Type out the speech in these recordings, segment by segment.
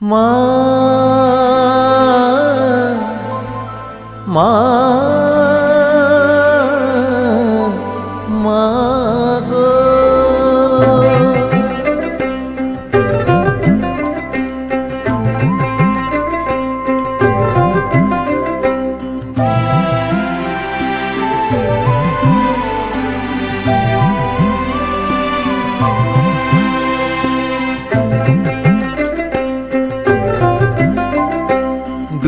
মা মা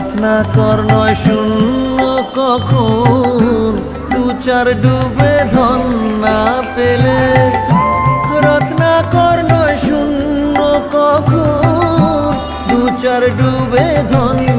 রত্নাকর নয় শূন্য কখন। দু চার ডুবে ধন না পেলে। রত্নাকর নয় শূন্য কখন। দু চার ডুবে ধন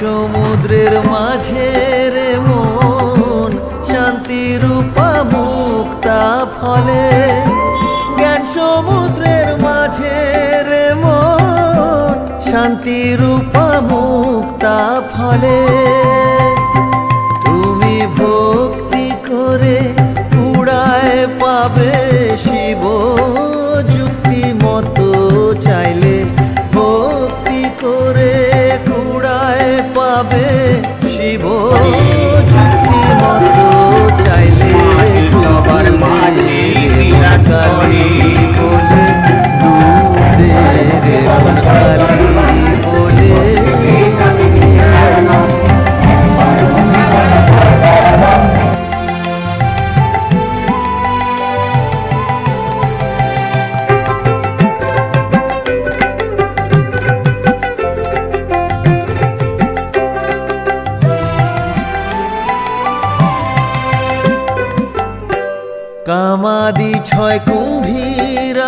সমুদ্রের মাঝে রে মন শান্তি রূপা মুক্তা ফলে। জ্ঞান সমুদ্রের মাঝে রে মন শান্তি রূপা মুক্তা ফলে। তুমি ভক্তি করে কুড়ায় পাবে শিব। পাবে শিব।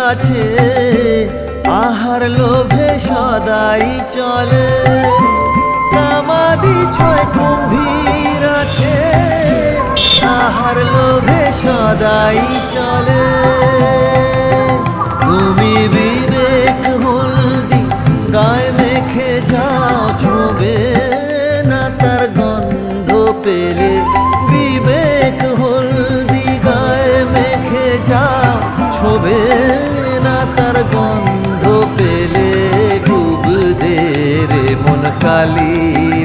আছে আহার লোভে সদাই চলে। কামাদি ছয় কুম্ভীর আছে আহার লোভে সদাই চলে। কালী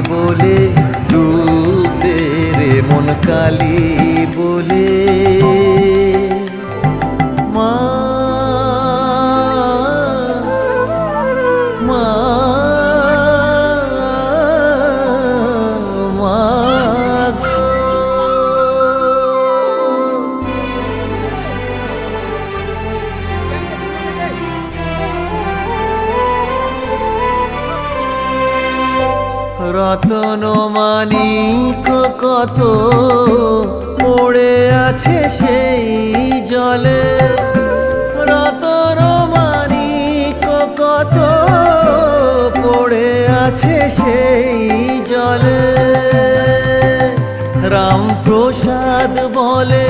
বলে রে মন কালী বলে। রতন মানিক কত পড়ে আছে সেই জলে। রতন মানিক কত পড়ে আছে সেই জলে। রামপ্রসাদ বলে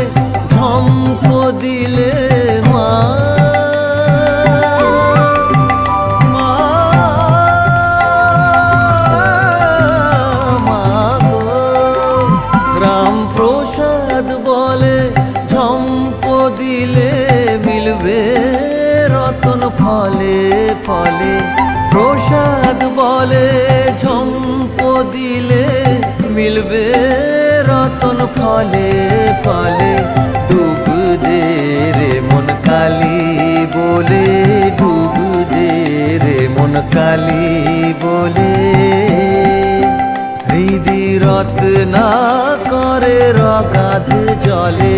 ফলে ফলে, প্রসাদ বলে, ঝম্প দিলে মিলবে রতন ফলে ফলে ডুব দে রে মন কালী বলে ডুব দে রে মন কালী বলে। হৃদি রত্না করে রগাধ জলে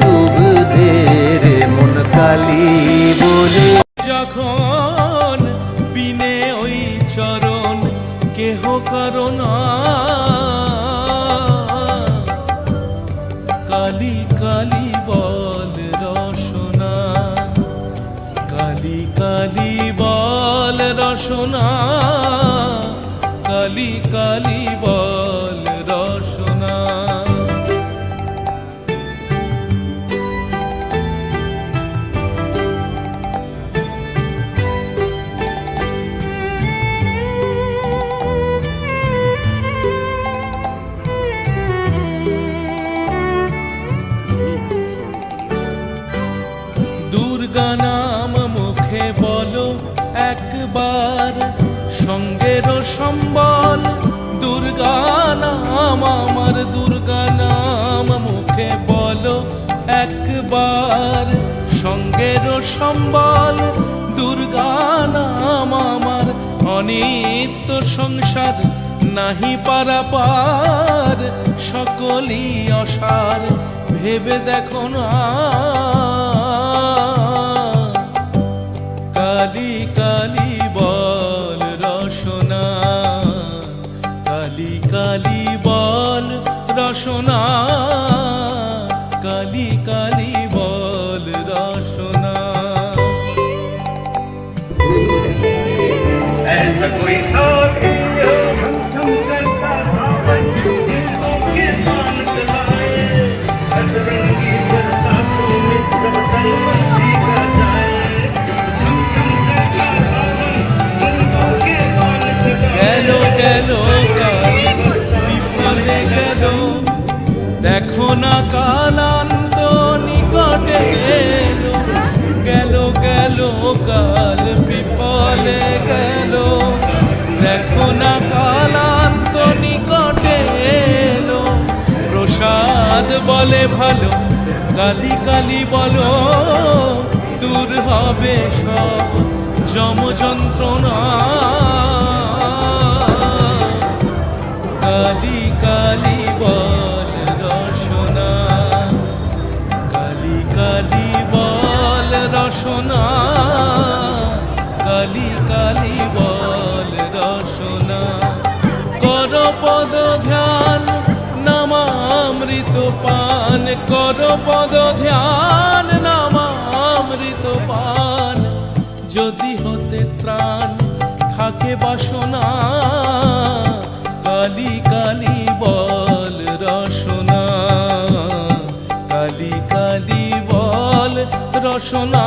ডুব দে রে মন কালী বলে। যখন বিনে ওই চরণ কেহ কারণ। কালি কালি সম্বল, দুর্গা নাম, আমার দুর্গা নাম মুখে বলো একবার। সঙ্গের সম্বল, দুর্গা নাম, আমার অনিত্য সংসার নাহি পারাপার। সকলই অসার, ভেবে দেখো না। বিফলে গেল দেখো না কালান্ত নিকটে গেল গেল কাল বিফলে বলে ভালো কালি কালি বলো দূর হবে সব যম যন্ত্রণা পান কর পদ ধ্যান নামামৃত পান। যদি হতে ত্রাণ, থাকে বাসনা। কালি কালি বল রসনা। কালি কালি বল রসনা।